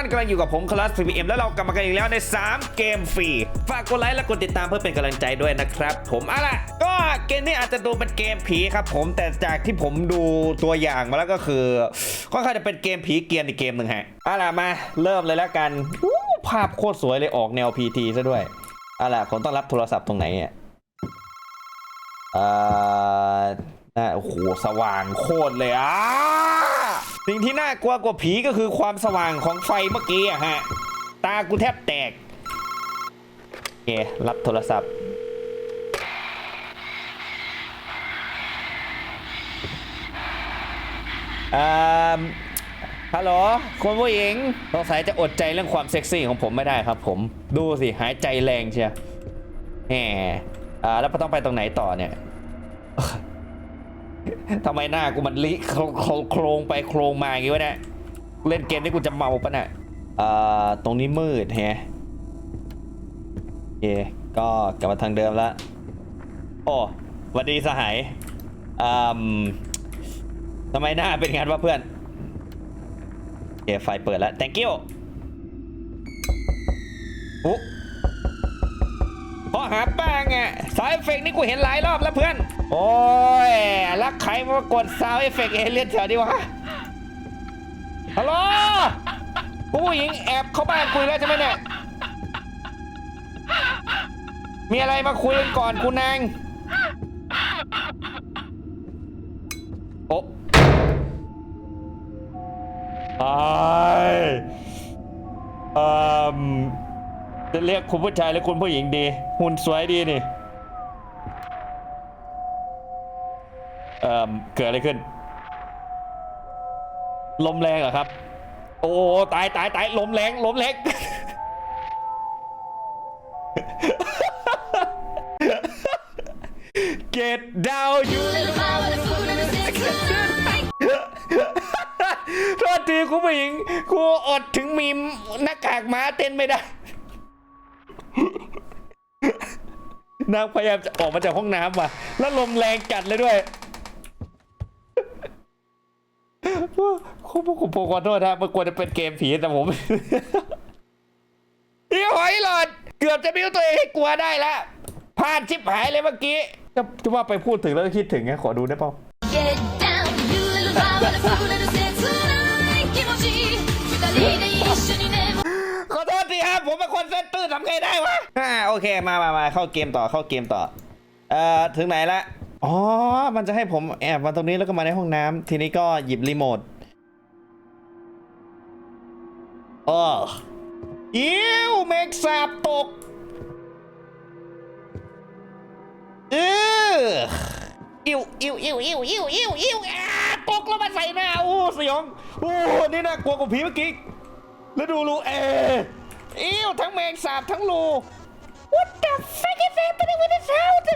ท่านกำลังอยู่กับผมคลาส PPM แล้วเรากลับมากันอีกแล้วใน 3 เกมฟรี ฝากกดไลค์และกดติดตามเพื่อเป็นกำลังใจด้วยนะครับ ผมเอาล่ะ ก็เกมนี้อาจจะดูเป็นเกมผีครับผมแต่จากที่ผมดูตัวอย่างมาแล้วก็คือค่อนข้างจะเป็นเกมผีเกียนอีกเกมหนึ่งฮะเอาล่ะมาเริ่มเลยแล้วกันภาพโคตรสวยเลยออกแนว PT ซะด้วยเอาล่ะผมต้องรับโทรศัพท์ตรงไหนอะเอ่อ น่าโอ้โหสว่างโคตรเลยอะสิ่งที่น่ากลัวกว่าผีก็คือความสว่างของไฟเมื่อกี้อะฮะ ตากูแทบแตกโอเครับโทรศัพท์อ่าฮัลโหลคุณผู้หญิงสงสัยจะอดใจเรื่องความเซ็กซี่ของผมไม่ได้ครับผม ดูสิ หายใจแรงเชียแหม่แล้วต้องไปตรงไหนต่อเนี่ย ทำไมหน้ากูมันลิโครงไปโครงมาอย่างงี้วะเนี่ยเล่นเกมนี้กูจะเมาปะเนี่ยอ่าตรงนี้มืดแฮะโอเคก็กลับมาทางเดิมล้วโอ้หวัสดีสหายอืมทำไมหน้าเป็นงานวะเพื่อนโอเคไฟเปิดแล้ว thank you อุ๊พอหาแป้งอะสายเอฟเฟกต์นี่กูเห็นหลายรอบแล้วเพื่อน โอ้ยแล้วใครมากดซาวเอฟเฟกต์เอเลียนแถวนี้วะ ฮัลโหลผู้หญิงแอบเข้าบ้านคุยแล้วใช่ไหมเนี่ย มีอะไรมาคุยกันก่อนคุณนาง โอ้ไอเอ่มจะเรียกคุณผู้ชายหรือคุณผู้หญิงดี หุ่นสวยดีนี่ เกิดอะไรขึ้น ลมแรงเหรอครับ โอ้ตายตายตายลมแรงลมแรง Get down you โทษทีคุณผู้หญิงกูอดถึงมีมหน้ากากม้าเต้นไม่ได้นางพยายามจะออกมาจากห้องน้ำว่ะ แล้วลมแรงจัดเลยด้วย ผมผมผมขอโทษนะมันควรจะเป็นเกมผีแต่ผมเฮียหอยหลอด เกือบจะบิ้วตัวเองให้กลัวได้ละพลาดชิบหายเลยเมื่อกี้จะว่าไปพูดถึงแล้วคิดถึงไงขอดูได้ป่าวขอโทษทีครับผมเป็นคนเซนตื้นทำไงได้วะอ่โอเคมามามาเข้าเกมต่อเข้าเกมต่อ เอ่อ ถึงไหนละ อ๋อ มันจะให้ผมแอบมาตรงนี้แล้วก็มาในห้องน้ำทีนี้ก็หยิบรีโมทเอออิ้วเมกสาบตกเอออิ้วอิ้วอิ้วอิ้วอิ้วอิ้วอิวอ่าตกแล้วมาใส่หน้าโอ้สยองโอ้นี่น่ากลัวกว่าผีเมื่อกี้แล้วดูรูเออิ้วทั้งแมงสาบทั้งรู What the fuck is happening with this house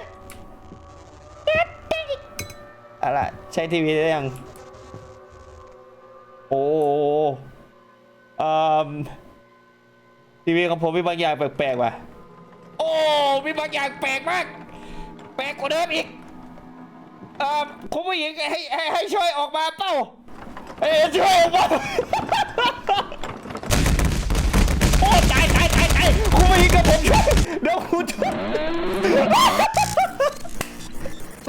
อะไรใช้ทีวีได้ยัง โอ้อืมทีวีของผมมีบางอย่างแปลกๆว่ะ โอ้ มีบางอย่างแปลกมาก แปลกกว่าเดิมอีก เอ่อคุณผู้หญิงให้ให้ให้ช่วยออกมาเป้าเอ้ยช่วยออกมา โอ้ตายตายตายตายคุณผู้หญิงกับผมช่วยเดี๋ยวคุณช่วย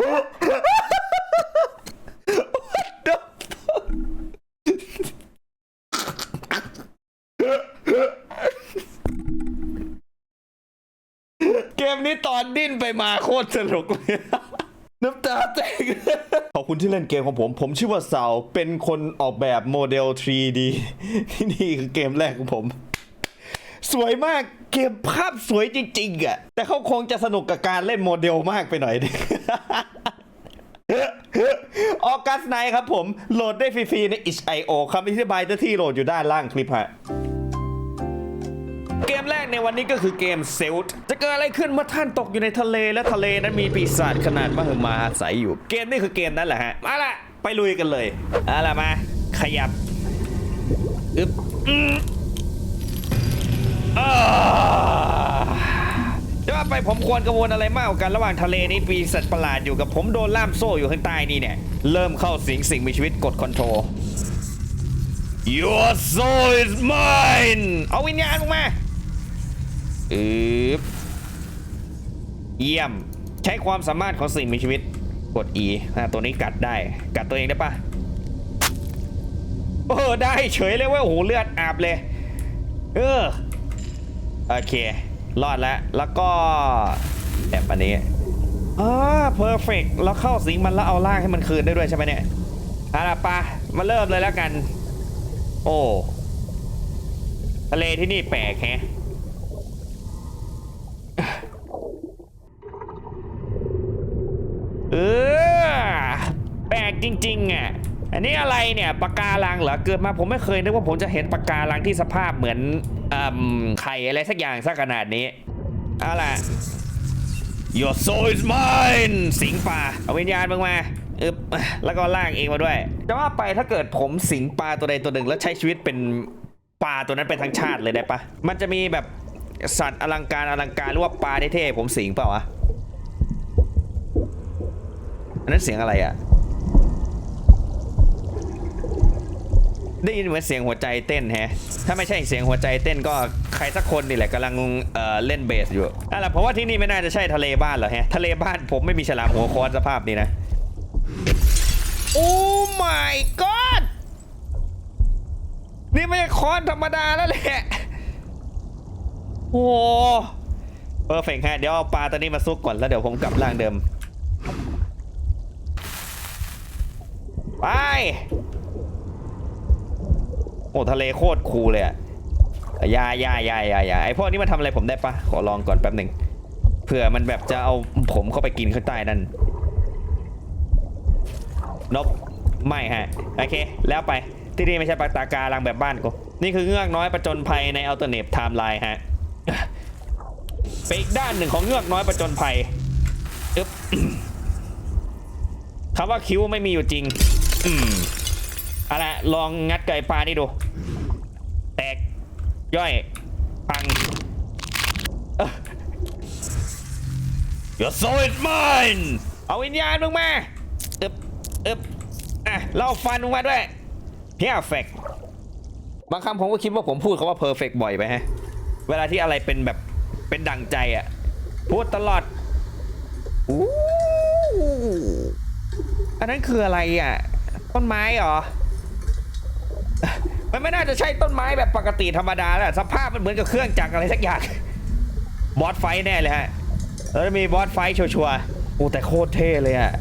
เกมนี้ตอนดิ้นไปมาโคตรสนุกเลยน้ำตาแตกขอบคุณที่เล่นเกมของผม ผมชื่อว่าเสาเป็นคนออกแบบโมเดล 3D ที่นี่คือเกมแรกของผม สวยมากเกมภาพสวยจริงๆอะ แต่เขาคงจะสนุกกับการเล่นโมเดลมากไปหน่อยดิออกัสไนครับผม โหลดได้ฟรีๆใน itch.io คำอธิบายที่โหลดอยู่ด้านล่างคลิปฮะเกมแรกในวันนี้ก็คือเกมเซลต์จะเกิดอะไรขึ้นเมื่อท่านตกอยู่ในทะเลและทะเลนั้นมีปีศาจขนาดมหึมาอาศัยอยู่ เกมนี้คือเกมนั้นแหละฮะมาละไปลุยกันเลยเอาละมา ขยับอึบ ผมควรกังวลอะไรมากกว่ากันระหว่างทะเลนี้ปีสัตว์ประหลาดอยู่กับผมโดนล่ามโซ่อยู่ข้างใต้นี่เนี่ย เริ่มเข้าสิงสิ่งมีชีวิตกดคอนโทรล Your soul is mine เอาวิญญาณออมาอืบเยี่ยม ใช้ความสามารถของสิ่งมีชีวิต กด E นะตัวนี้กัดได้ กัดตัวเองได้ปะเออได้เฉยเลยว่าโอ้โหเลือดอาบเลย เออ โอเค รอดแล้ว แล้วก็แบบอันนี้อ่าเพอร์เฟกเราเข้าสิงมันแล้วเอาล่างให้มันคืนได้ด้วยใช่ไหมเนี่ยเอาล่ะปะมาเริ่มเลยแล้วกัน โอ้ทะเลที่นี่แปลกแฮะเออแปลกจริงๆอะ นี้อะไรเนี่ยปะการังเหรอเกิดมาผมไม่เคยนึกว่าผมจะเห็นปะการังที่สภาพเหมือนอไข่อะไรสักอย่างสักขนาดนี้เอาล่ะ Your soul is mine สิงป่าเอาวิญญาณมึงมาอึบแล้วก็ล่างเองมาด้วยจะว่าไปถ้าเกิดผมสิงปลาตัวใดตัวหนึ่งแล้วใช้ชีวิตเป็นปลาตัวนั้นไปทั้งชาติเลยได้ปะมันจะมีแบบสัตว์อลังการอลังการหรือว่าปลาเท่ๆผมสิงเปล่าวะอันนั้นเสียงอะไรอะ ได้ยินเหมือนเสียงหัวใจเต้นแฮะ ถ้าไม่ใช่เสียงหัวใจเต้นก็ใครสักคนนี่แหละกำลังเอ่อเล่นเบสอยู่นั่นแหละเพราะว่าที่นี่ไม่น่าจะใช่ทะเลบ้านเหรอฮะ ทะเลบ้านผมไม่มีฉลามหัวคอนสภาพนี้นะ โอ้ my god นี่ไม่ใช่คอนธรรมดาแล้วแหละ โอ้เพอร์เฟกฮะเดี๋ยวเอาปลาตัวนี้มาซุกก่อนแล้วเดี๋ยวผมกลับร่างเดิม ไป โอ้ทะเลโคตรคูลเลยอะยายายายายาไอพวกนี้มาทำอะไรผมได้ปะขอลองก่อนแป๊บหนึ่งเผื่อมันแบบจะเอาผมเข้าไปกินข้างใต้นั่นนกไม่ฮะโอเค แล้วไปที่นี่ไม่ใช่ปาตาการังแบบบ้านกูนี่คือเงือกน้อยประจนภัยในอัลเทอร์เนทไทม์ไลน์ฮะเป็นอีกด้านหนึ่งของเงือกน้อยประจนภัยอึ๊บคำว่าคิ้วไม่มีอยู่จริง อืม เอาละลองงัดไก่ปลานี่ดู แตกย่อยปัง Your soul is mine เอาวิญญาณมึงมาอึบอึบอะเล่าฟันมึงมาด้วย perfect บางคำผมก็คิดว่าผมพูดคาว่า perfect บ่อยไปฮะ เวลาที่อะไรเป็นแบบเป็นดั่งใจอะ พูดตลอดอู้อันนั้นคืออะไรอะ ต้นไม้เหรอ มันไม่น่าจะใช่ต้นไม้แบบปกติธรรมดาแล้วสภาพมันเหมือนกับเครื่องจักรอะไรสักอย่าง บอสไฟแน่เลยฮะ แล้วมีบอสไฟชัวร์ๆโอ้แต่โคตรเท่เลยอะ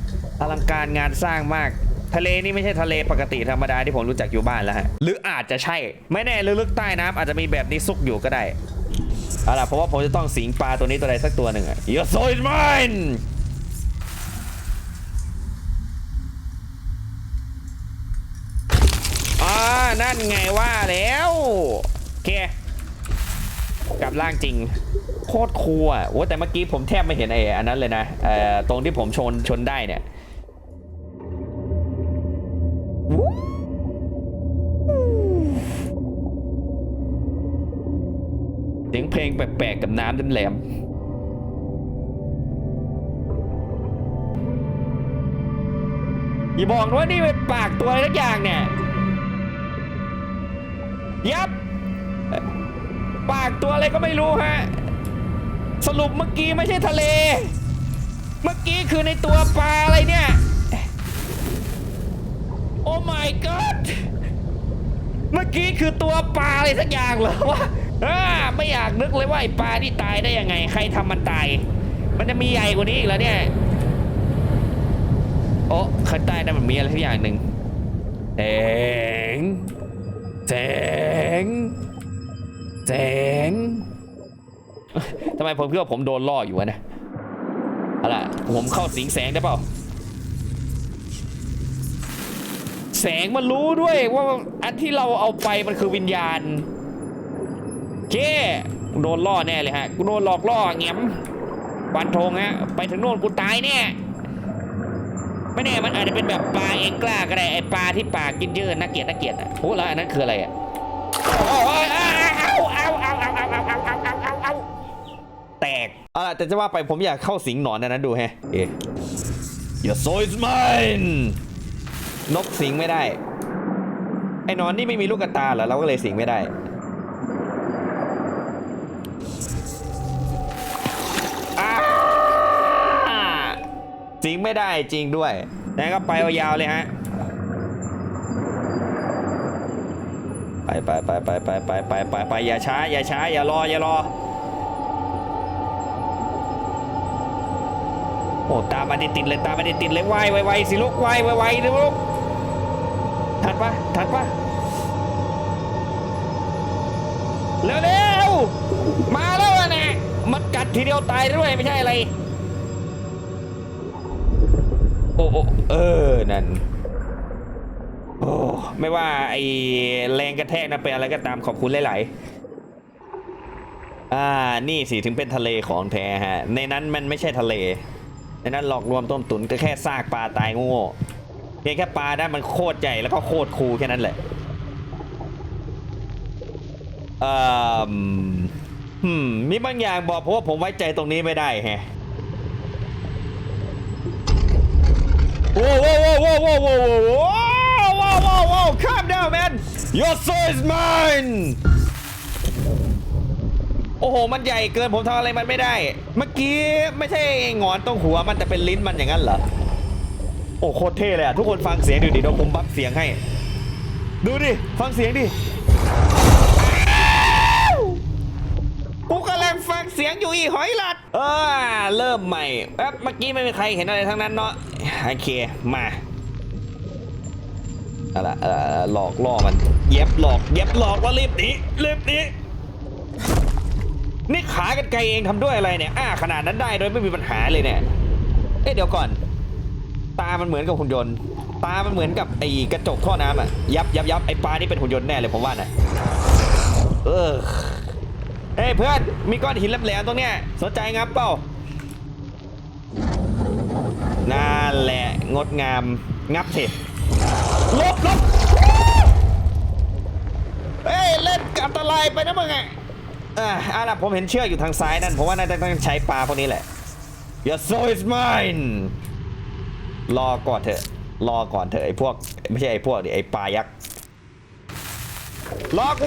อลังการงานสร้างมาก ทะเลนี่ไม่ใช่ทะเลปกติธรรมดาที่ผมรู้จักอยู่บ้านแล้วฮะ หรืออาจจะใช่ ไม่แน่ลึกๆใต้น้ำอาจจะมีแบบนี้ซุกอยู่ก็ได้เอาล่ะเพราะว่าผมจะต้องสิงปลาตัวนี้ตัวใดสักตัวหนึ่งอะ Your soul is mine นั่นไงว่าแล้วโอเคกับร่างจริง โคตรคูลอะโอ้แต่เมื่อกี้ผมแทบไม่เห็นไอ้อันนั้นเลยนะเอ่อตรงที่ผมชนชนได้เนี่ยเสียงเพลงแปลกๆกับน้ำแหลมอย่าบอกนะว่านี่เป็นปากตัวอะไรสักอย่างเนี่ย ยับ ปากตัวอะไรก็ไม่รู้ฮะ สรุปเมื่อกี้ไม่ใช่ทะเล เมื่อกี้คือในตัวปลาอะไรเนี่ย โอ้ my god เมื่อกี้คือตัวปลาอะไรสักอย่างเหรอวะอ่าไม่อยากนึกเลยว่าไอปลาที่ตายได้ยังไง ใครทำมันตาย มันจะมีใหญ่กว่านี้อีกแล้วเนี่ย โอ้ข้างใต้นั้นมันมีอะไรสักอย่างหนึ่งแสง แสงแสงทำไมผมคิดว่าผมโดนล่ออยู่วะนี่ยเอาล่ะผมเข้าสิงแสงได้เปล่า แสงมันรู้ด้วยว่าอันที่เราเอาไปมันคือวิญญาณเก้โดนล่อแน่เลยฮะกูโดนหลอกล่อเงียมบันทงฮะ ไปถึงโน่นกูตายแน่ ไม่แน่มันอาจจะเป็นแบบปลาเอ็กล้าก็ได้ไอปลาที่ปากกินเยอะน่าเกียดน่าเกียดอะโหแล้วอันนั้นคืออะไรอะแตกเอาล่ะแต่จะว่าไปผมอยากเข้าสิงหนอนนะนะดูแฮะเอ๊ะ Your soul is mine นกสิงไม่ได้ ไอ้นอนนี่ไม่มีลูกตาเหรอเราก็เลยสิงไม่ได้ สิงไม่ได้จริงด้วยงั้นก็ไปยาวๆเลยฮะไปไปไปไปไปไปไปไปไปอย่าช้าอย่าช้าอย่ารออย่ารอโอ้ตามมาติดๆเลยตามมาติดๆเลยไวไวไวสิลูกไวไวไวเลยลูกทันปะทันปะเร็วเร็วมาแล้วอะนะมันกัดทีเดียวตายด้วยไม่ใช่อะไร เออ นั่น โอ้ ไม่ว่าไอแรงกระแทกนะเป็นอะไรก็ตามขอบคุณหลายๆ อ่า นี่สิถึงเป็นทะเลของแท้ฮะ ในนั้นมันไม่ใช่ทะเล ในนั้นหลอกลวงต้มตุ๋นก็แค่ซากปลาตายโง่เพียงแค่ปลาได้มันโคตรใหญ่แล้วก็โคตรคูแค่นั้นแหละเอ่อหืมมีบางอย่างบอกเพราะว่าผมไว้ใจตรงนี้ไม่ได้แฮะ โว้ โว้โว้โว้โว้โว้โว้โว้โว้โว้โว้ calm down man your soul is mine โอ้โห มันใหญ่เกินผมทำอะไรมันไม่ได้ เมื่อกี้ไม่ใช่หงอนตรงหัวมันแต่เป็นลิ้นมันอย่างนั้นเหรอ โอ้โคตรเท่เลยอะทุกคนฟังเสียงดูดิเดี๋ยวผมบัฟเสียงให้ ดูดิ ฟังเสียงดิกูกำลังฟังเสียงอยู่อีหอยหลัด เออ เริ่มใหม่แป๊บเมื่อกี้ไม่มีใครเห็นอะไรทั้งนั้นเนาะ โอเค มา อะไรหลอกล่อมัน เย็บหลอก เย็บหลอกว่ารีบหนีรีบหนีนี่ขากันไกลเองทำด้วยอะไรเนี่ยอ้าขนาดนั้นได้โดยไม่มีปัญหาเลยเนี่ย เอ๊ะเดี๋ยวก่อน ตามันเหมือนกับหุ่นยนต์ ตามันเหมือนกับไอ้กระจกท่อน้ำอะยับยับยับไอ้ปลานี่เป็นหุ่นยนต์แน่เลยผมว่านะเออเฮ้ยเพื่อน มีก้อนหินแหลมๆตรงเนี้ยสนใจงับเปล่านั่นแหละงดงามงับสิ ลบลบเฮ้ยเล่นอันตรายไปนะมึงไงอ่าอะล่ะผมเห็นเชือกอยู่ทางซ้ายนั่นผมว่าน่าจะต้องใช้ปลาพวกนี้แหละ Your soul is mine รอก่อนเถอะ รอก่อนเถอะไอ้พวก ไม่ใช่ไอ้พวกดิไอ้ปลายักษ์รอกู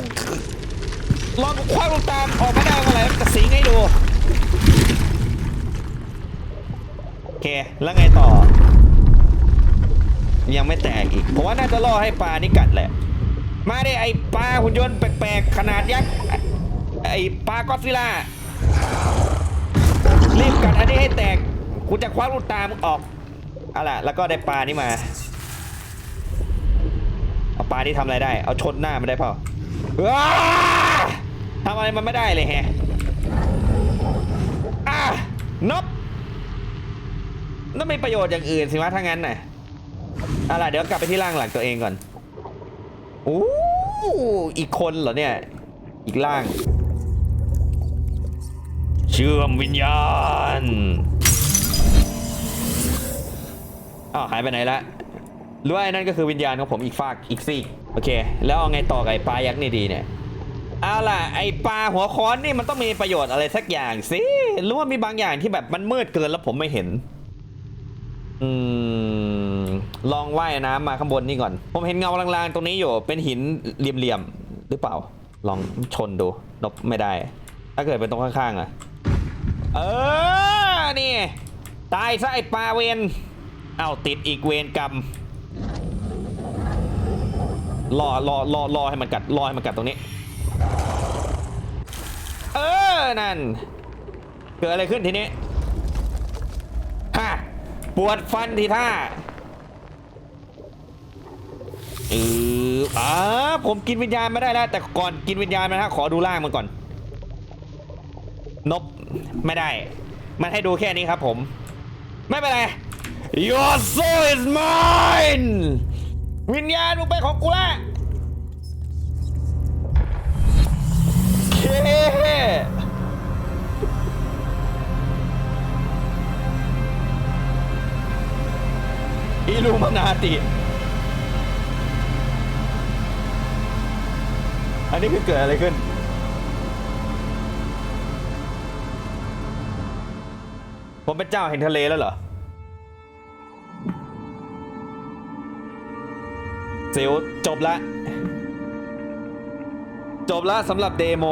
รอกูคว้าลูกตามออกมาได้เมื่อไหร่จะสิงให้ดู โอเค แล้วไงต่อ ยังไม่แตกอีกผมว่าน่าจะล่อให้ปลานี่กัดแหละ มาดิไอ้ปลาหุ่นยนต์แปลกๆ ขนาดยักษ์ ไอ้ปลากอซิล่า รีบกัดอันนี้ให้แตก กูจะคว้าลูกตามึงออกเอาล่ะ แล้วก็ได้ปลานี่มา เอาปลานี่ทำอะไรได้ เอาชนหน้ามันได้เปล่าอ้าทำอะไรมันไม่ได้เลยแฮะอะนบต้องมีประโยชน์อย่างอื่นสิวะถ้างั้นน่ะ เอาล่ะเดี๋ยวกลับไปที่ร่างหลักตัวเองก่อนโอ้อีกคนเหรอเนี่ย อีกร่าง เชื่อมวิญญาณอ้าวหายไปไหนละหรือว่าไอ้นั่นก็คือวิญญาณของผมอีกฝากอีกซีกโอเค แล้วเอาไงต่อกับไอ้ปลายักษ์นี่ดีเนี่ยเอาล่ะไอ้ปลาหัวค้อนนี่มันต้องมีประโยชน์อะไรสักอย่างสิหรือว่ามีบางอย่างที่แบบมันมืดเกินแล้วผมไม่เห็น อืม ลองว่ายน้ำมาข้างบนนี่ก่อน ผมเห็นเงาลางๆ ตรงนี้อยู่ เป็นหินเหลี่ยมๆ หรือเปล่า ลองชนดูนบไม่ได้ ถ้าเกิดเป็นตรงข้างๆอะเออ นี่ ตายซะไอปลาเวนเอาติดอีกเวนกรรมรอรอรอรอให้มันกัดรอให้มันกัดตรงนี้ เออ นั่น เกิดอะไรขึ้นทีนี้ฮะปวดฟันทีท่า เอออ่าผมกินวิญญาณไม่ได้แล้วแต่ก่อนกินวิญญาณนะฮะขอดูร่างมันก่อน นบไม่ได้ มันให้ดูแค่นี้ครับผม ไม่เป็นไร Your soul is mine วิญญาณมึงเป็นของกูละเคอิลูมานาติ อันนี้คือเกิดอะไรขึ้น ผมเป็นเจ้าเห็นทะเลแล้วเหรอซิลจบละ จบแล้วสำหรับเดโม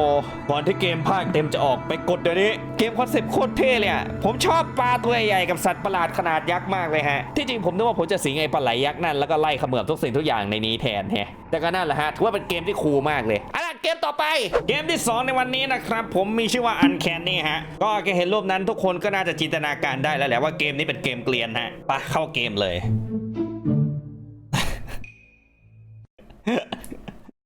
ก่อนที่เกมภาคเต็มจะออกไปกดเดี๋ยวนี้ เกมคอนเซ็ปต์โคตรเท่เลยอะผมชอบปลาตัวใหญ่กับสัตว์ประหลาดขนาดยักษ์มากเลยฮะ ที่จริงผมนึกว่าผมจะสิงไอ้ปลาไหลยักษ์นั่นแล้วก็ไล่ขมือบทุกสิ่งทุกอย่างในนี้แทนแฮะแต่ก็นั่นแหละฮะถือว่าเป็นเกมที่คูลมากเลยเอะเกมต่อไป เกมที่ 2 ในวันนี้นะครับ ผมมีชื่อว่า Uncanny ฮะ ก็แค่เห็นรูปนั้นทุกคนก็น่าจะจินตนาการได้แล้วแหละว่าเกมนี้เป็นเกมเกลียนฮะไปเข้าเกมเลย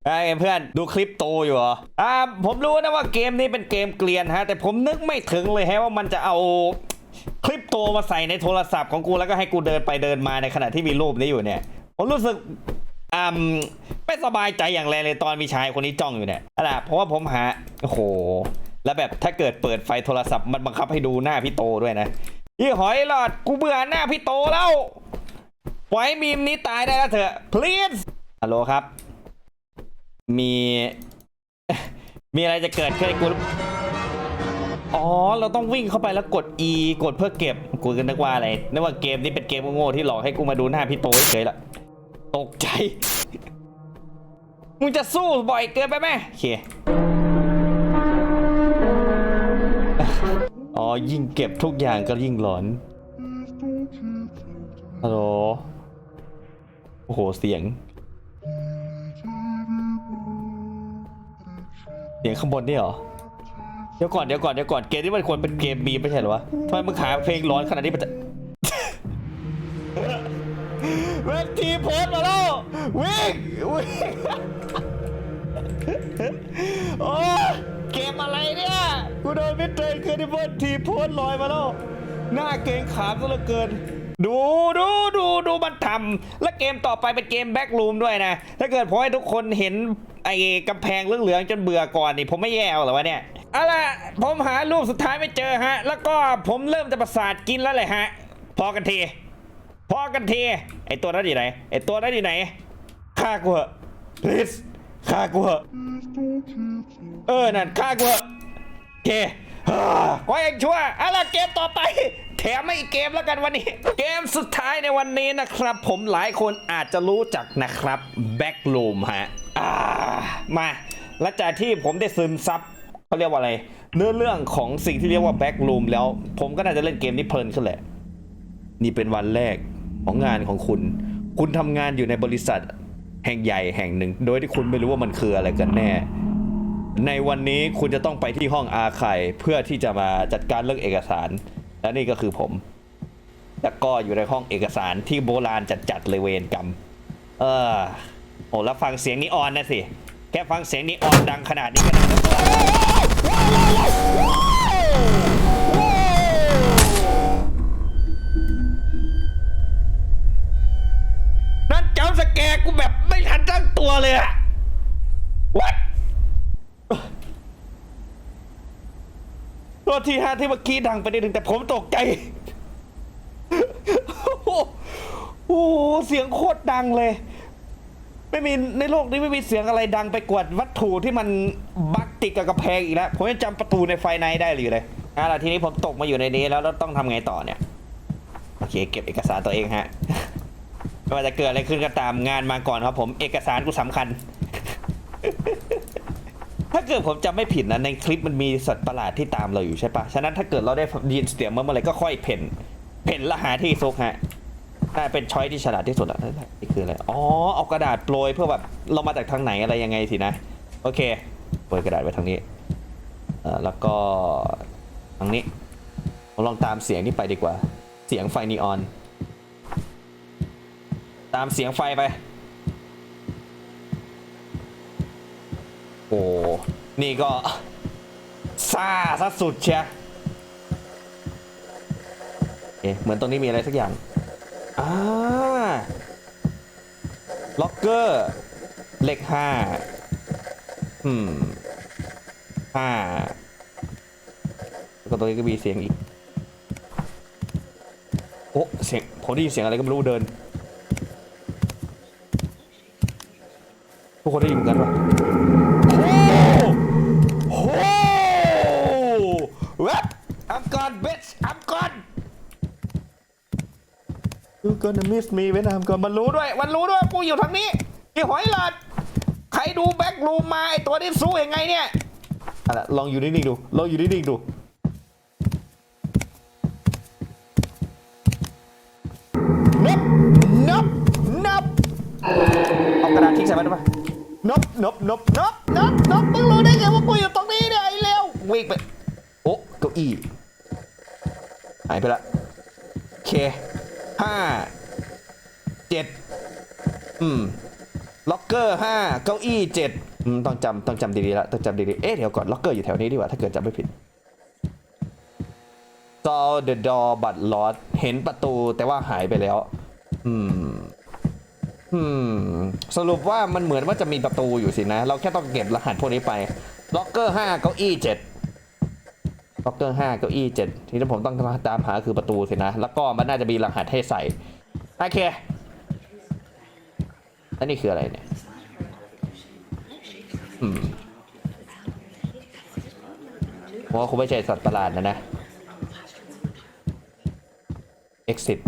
ไอ้เพื่อนดูคลิปโตอยู่เหรออ่าผมรู้นะว่าเกมนี้เป็นเกมเกลียนฮะ แต่ผมนึกไม่ถึงเลยฮะว่ามันจะเอาคลิปโตมาใส่ในโทรศัพท์ของกูแล้วก็ให้กูเดินไปเดินมาในขณะที่มีรูปนี้อยู่เนี่ยผมรู้สึกอ่าไม่สบายใจอย่างแรงเลยตอนมีชายคนนี้จ้องอยู่เนี่ยอะไรเพราะว่าผมหาโอ้โห แล้วแบบถ้าเกิดเปิดไฟโทรศัพท์มันบังคับให้ดูหน้าพี่โตด้วยนะยี่หอยหลอดกูเบื่อหน้าพี่โตแล้วปล่อยให้มีมนี้ตายได้แล้วเถอะ please ฮัลโหลครับ มี มีอะไรจะเกิดขึ้นให้กูอ๋อ เราต้องวิ่งเข้าไปแล้วกด E กดเพื่อเก็บ กูก็นึกว่าอะไร นึกว่าเกมนี้เป็นเกมโง่ที่หลอกให้กูมาดูหน้าพี่โตเฉยละ ตกใจ มึงจะสู้บ่อยเกินไปไหมโอเค อ๋อ ยิ่งเก็บทุกอย่างก็ยิ่งหลอน ฮัลโหล โอ้โห เสียง เสียงข้างบนนี่เหรอ เดี๋ยวก่อนเดี๋ยวก่อนเดี๋ยวก่อนเกมนี้มันควรเป็นเกมบีไม่ใช่เหรอวะทำไมมึงหาเพลงร้อนขนาดนี้มันจะเวทีโพสมาแล้ววิ่งวิ่งโอ้เกมอะไรเนี่ยกูโดนมิสเตอร์เคอร์ดิเบิลทีโพสลอยมาแล้วหน้าเกรงขามซะเหลือเกิน ดูดูดูดูมันทำและเกมต่อไปเป็นเกมแบ็กลูมด้วยนะ ถ้าเกิดผมให้ทุกคนเห็นไอ้กำแพงเหลืองๆจนเบื่อก่อนนี่ผมไม่แย่หรอวะเนี่ยเอาล่ะผมหารูปสุดท้ายไม่เจอฮะ แล้วก็ผมเริ่มจะประสาทกินแล้วเลยฮะ พอกันที พอกันที ไอตัวนั้นอยู่ไหน ไอตัวนั้นอยู่ไหนฆ่ากูเหอะ please ฆ่ากูเหอะเออ นั่นฆ่ากูเหอะโอเคฮ่าเองชั่วเอาล่ะเกมต่อไป แถมไม่อีกเกมแล้วกันวันนี้ เกมสุดท้ายในวันนี้นะครับ ผมหลายคนอาจจะรู้จักนะครับ Backroom ฮะามาหลังจากที่ผมได้ซึมซับเขาเรียกว่าอะไร เนื้อเรื่องของสิ่งที่เรียกว่า Backroom แล้ว ผมก็น่าจะเล่นเกมนี้เพลินขึ้นแหละ นี่เป็นวันแรกของงานของคุณ คุณทำงานอยู่ในบริษัทแห่งใหญ่แห่งหนึ่ง โดยที่คุณไม่รู้ว่ามันคืออะไรกันแน่ในวันนี้คุณจะต้องไปที่ห้องอาคายเพื่อที่จะมาจัดการเรื่องเอกสาร และนี่ก็คือผม แล้วก็อยู่ในห้องเอกสารที่โบราณจัดๆเลยเวรกรรม เออโอ้แล้วฟังเสียงนีออนนะสิ แค่ฟังเสียงนีออนดังขนาดนี้ก็ได้แล้วนั่นเจ้าสแกกูแบบไม่ทันตั้งตัวเลยอะ What ตัวที่ฮะที่เมื่อกี้ดังไปนิดนึงแต่ผมตกใจโอ้โหโอ้โหเสียงโคตรดังเลย ไม่มีในโลกนี้ไม่มีเสียงอะไรดังไปกว่าวัตถุที่มันบักติดกับกระแพงอีกแล้ว ผมยังจำประตูในไฟในได้เลยเลยอะล่ะทีนี้ผมตกมาอยู่ในนี้แล้วแล้วต้องทำไงต่อเนี่ย โอเค เก็บเอกสารตัวเองฮะไม่ว่าจะเกิดอะไรขึ้นก็ตามงานมาก่อนครับผมเอกสารกูสำคัญ ถ้าเกิดผมจำไม่ผิดนะในคลิปมันมีสัตว์ประหลาดที่ตามเราอยู่ใช่ปะฉะนั้นถ้าเกิดเราได้ยินเสียงเมื่อไหรก็ค่อยเพ่นเพ่นและหาที่ซุกฮะน่าเป็นช้อยที่ฉลาดที่สุดอะนี่คืออะไรอ๋อเอากระดาษโปรยเพื่อแบบเรามาจากทางไหนอะไรยังไงสินะ โอเคโปรยกระดาษไว้ทางนี้เอ่อแล้วก็ทางนี้ผมลองตามเสียงนี้ไปดีกว่า เสียงไฟนีออน ตามเสียงไฟไป โอ้ นี่ก็ซาซะสุดเชียเอ๊ะเหมือนตรงนี้มีอะไรสักอย่างอ่าล็อกเกอร์เลขห้าอืมห้าแล้วก็ตรงนี้ก็มีเสียงอีก โอ้เสียงผมได้ยินเสียงอะไรก็ไม่รู้เดิน ทุกคนได้ยินเหมือนกันปะ โอ้โห What I'm gone bitch I'm gone You gonna miss me when I'm gone มันรู้ด้วยมันรู้ด้วยกูอยู่ทางนี้ไอ้หอยหลอดใครดูแบ็กรูมมาไอตัวนี้สู้ยังไงเนี่ยอล่ะลองอยู่นิ่งๆดูลองอยู่นิ่งๆดูนับนับนับเอากระดาษทิ้งใส่มันได้ปะนบนบนบนบนบนบมึงรู้ได้ไงว่ากูอยู่ตรงนี้เนี่ยไอ้เลววิ่งไปโอ้เก้าอี้หายไปละ ห้าเจ็ดอืมล็อกเกอร์ห้าเก้าอี้เจ็ดอืมต้องจำต้องจำดีๆละต้องจำดีๆเอ๊ะเดี๋ยวก่อนล็อกเกอร์อยู่แถวนี้ดีกว่าถ้าเกิดจำไม่ผิด saw the door but lost เห็นประตูแต่ว่าหายไปแล้ว อืมอืมสรุปว่ามันเหมือนว่าจะมีประตูอยู่สินะ เราแค่ต้องเก็บรหัสพวกนี้ไปล็อกเกอร์ห้าเก้าอี้เจ็ด ล็อกเกอร์ห้าเก้าอี้เจ็ดที่ที่ผมต้องตามหาคือประตูสินะ แล้วก็มันน่าจะมีรหัสให้ใส่โอเคแล้วนี่คืออะไรเนี่ยอืมผมว่าคงไม่ใช่สัตว์ประหลาดนะนะ exit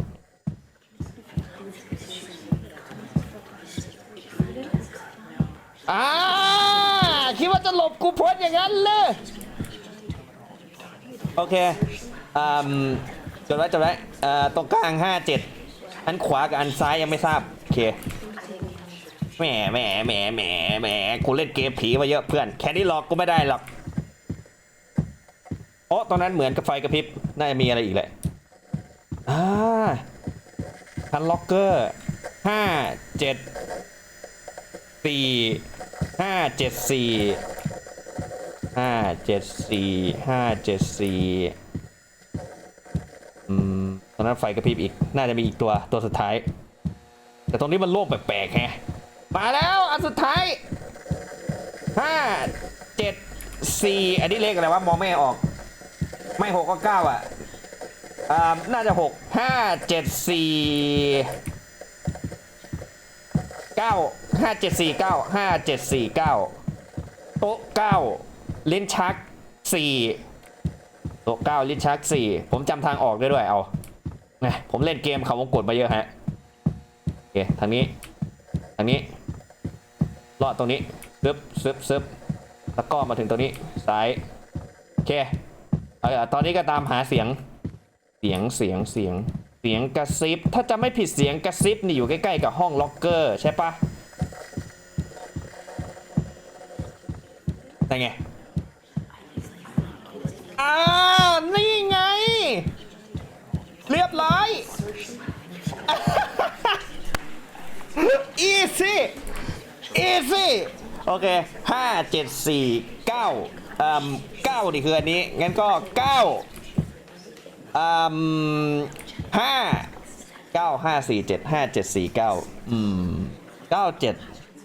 อ่าคิดว่าจะหลบกูพ้นอย่างนั้นเลย โอเคอืมจดไว้จดไว้เอ่อตรงกลาง57อันขวากับอันซ้ายยังไม่ทราบ โอเค แหมแหมแหมแหมแหมกูเล่นเกมผีมาเยอะเพื่อน แค่นี้หลอกกูไม่ได้หรอกโอ้ตอนนั้นเหมือนกับไฟกระพริบ น่าจะมีอะไรอีกแหละอ่าคันล็อกเกอร์ห้าเจ็ดสี่ห้าเจ็ดสี่ ห้าเจ็ดสี่ห้าเจ็ดสี่อืมตอนนั้นไฟกระพริบอีก น่าจะมีอีกตัวตัวสุดท้าย แต่ตรงนี้มันโล่งแปลกๆแฮะมาแล้วอันสุดท้ายห้าเจ็ดสี่อันนี้เลขอะไรวะมองไม่ออก ไม่หกก็เก้าอะอ่าน่าจะหกห้าเจ็ดสี่เก้าห้าเจ็ดสี่เก้าห้าเจ็ดสี่เก้าโต๊ะเก้า ลิ้นชักสี่ต๊ะเก้าลิ้นชักสี่ผมจำทางออกได้ด้วยเอาไงผมเล่นเกมเขาวงกดมาเยอะฮะโอเคทางนี้ทางนี้ลอดตรงนี้ซึบซึบซึบแล้วก็มาถึงตรงนี้ซ้ายโอเคเอาล่ะตอนนี้ก็ตามหาเสียงเสียงเสียงเสียงเสียงกระซิบ ถ้าจะไม่ผิดเสียงกระซิบนี่อยู่ใกล้ๆกับห้องล็อกเกอร์ใช่ปะได้ไง อ้านี่ไง เรียบร้อยอีซี่อีซี่โอเคห้าเจ็ดสี่เก้าอืมเก้านี่คืออันนี้ งั้นก็เก้าอืมห้าเก้าห้าสี่เจ็ดห้าเจ็ดสี่เก้าอืมเก้าเจ็ด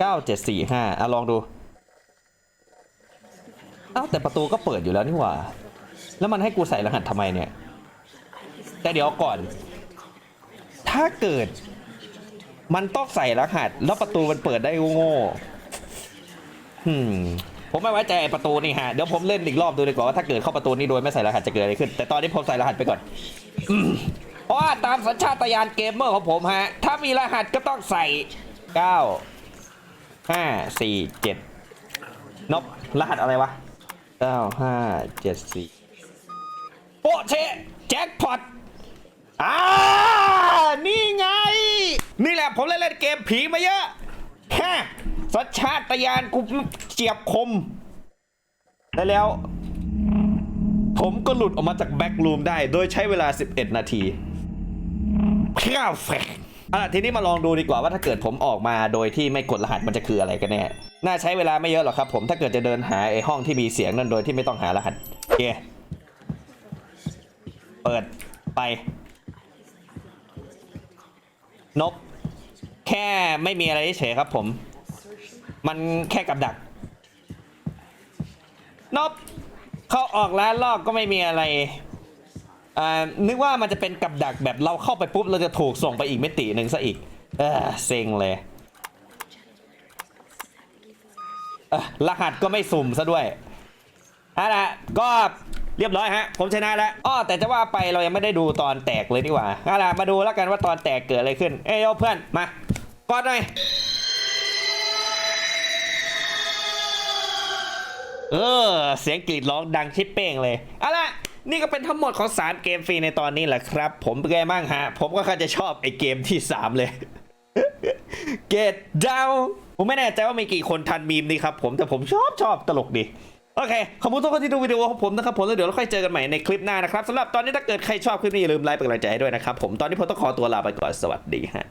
เก้าเจ็ดสี่ห้าอะลองดู เอ้าแต่ประตูก็เปิดอยู่แล้วนี่หว่า แล้วมันให้กูใส่รหัสทำไมเนี่ย แต่เดี๋ยวก่อน ถ้าเกิด มันต้องใส่รหัส แล้วประตูมันเปิดได้โง่ๆอืมผมไม่ไว้ใจประตูนี่ฮะ เดี๋ยวผมเล่นอีกรอบดูดีกว่าว่าถ้าเกิดเข้าประตูนี้โดยไม่ใส่รหัสจะเกิดอะไรขึ้น แต่ตอนนี้ผมใส่รหัสไปก่อนเพราะว่าตามสัญชาตญาณเกมเมอร์ของผมฮะ ถ้ามีรหัสก็ต้องใส่9 5 4 7นบรหัสอะไรวะ9 5 7 4 โปะเชะแจ็คพอตอ่านี่ไง นี่แหละผมเล่นเล่นเกมผีมาเยอะฮะสัญชาตญาณกูเจียบคม ได้แล้ว ผมก็หลุดออกมาจากแบ็กรูมได้ โดยใช้เวลา 11 นาทีข้าวแฟกอะทีนี้มาลองดูดีกว่าว่าถ้าเกิดผมออกมาโดยที่ไม่กดรหัสมันจะคืออะไรกันแน่ น่าใช้เวลาไม่เยอะหรอกครับผมถ้าเกิดจะเดินหาไอ้ห้องที่มีเสียงนั่นโดยที่ไม่ต้องหารหัสโอเค เปิดไปนบแค่ไม่มีอะไรเฉยครับผม มันแค่กับดัก นบเข้าออกร้านรอบก็ไม่มีอะไรนึกว่ามันจะเป็นกับดักแบบเราเข้าไปปุ๊บ เราจะถูกส่งไปอีกมิติหนึ่งซะอีก เออเซ็งเลยรหัสก็ไม่สุ่มซะด้วยเอาล่ะก็ เรียบร้อยฮะ ผมชนะแล้วอ้อแต่จะว่าไปเรายังไม่ได้ดูตอนแตกเลยดีกว่าเอาล่ะมาดูแล้วกันว่าตอนแตกเกิดอะไรขึ้น เอ้ยเพื่อน มากอดหน่อย เออ เสียงกรีดร้องดังชิปเป้งเลยเอาล่ะนี่ก็เป็นทั้งหมดของ 3 เกมฟรีในตอนนี้แหละครับ ผมเป็นไงบ้างฮะ ผมก็ค่อนข้าจะชอบไอ้เกมที่ 3 เลย Get down ผมไม่แน่ใจว่ามีกี่คนทันมีมนี่ครับผมแต่ผมชอบชอบตลกดี โอเค ขอบคุณทุกคนที่ดูวิดีโอของผมนะครับผมแล้วเดี๋ยวเราค่อยเจอกันใหม่ในคลิปหน้านะครับสำหรับตอนนี้ถ้าเกิดใครชอบคลิปนี้อย่าลืมไลค์เป็นกำลังใจให้ด้วยนะครับผมตอนนี้ผมต้องขอตัวลาไปก่อนสวัสดีฮะ